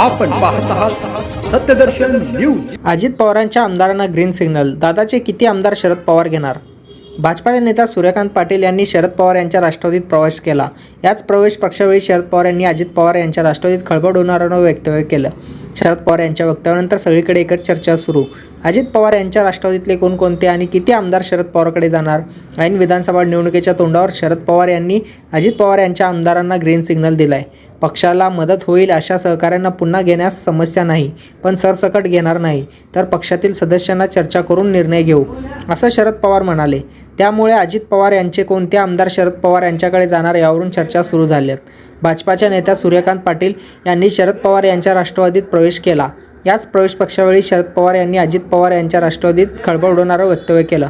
आपण पाहत आहात सत्यदर्शन न्यूज अजित पवारांच्या आमदारांना ग्रीन सिग्नल दादाचे किती आमदार शरद पवार घेणार? भाजपाचे नेता सूर्यकांत पाटील यांनी शरद पवार यांच्या राष्ट्रवादीत प्रवेश केला. याच प्रवेश पक्षावेळी शरद पवार यांनी अजित पवार यांच्या राष्ट्रवादीत खळबळ होणारं वक्तव्य केलं. शरद पवार यांच्या वक्तव्यानंतर सगळीकडे एकच चर्चा सुरू. अजित पवार यांच्या राष्ट्रवादीतले कोणकोणते आणि किती आमदार शरद पवारकडे जाणार? ऐन विधानसभा निवडणुकीच्या तोंडावर शरद पवार यांनी अजित पवार यांच्या आमदारांना ग्रीन सिग्नल दिलाय. पक्षाला मदत होईल अशा सहकाऱ्यांना पुन्हा घेण्यास समस्या नाही पण सरसकट घेणार नाही. तर पक्षातील सदस्यांना चर्चा करून निर्णय घेऊ असं शरद पवार म्हणाले. त्यामुळे अजित पवार यांचे कोणते आमदार शरद पवार यांच्याकडे जाणार यावरून चर्चा सुरू झाल्यात. भाजपाच्या नेत्या सूर्यकांत पाटील यांनी शरद पवार यांच्या राष्ट्रवादीत प्रवेश केला. याच प्रवेश पक्षावेळी शरद पवार यांनी अजित पवार यांच्या राष्ट्रवादीत खळबळ उडवणारं वक्तव्य केलं.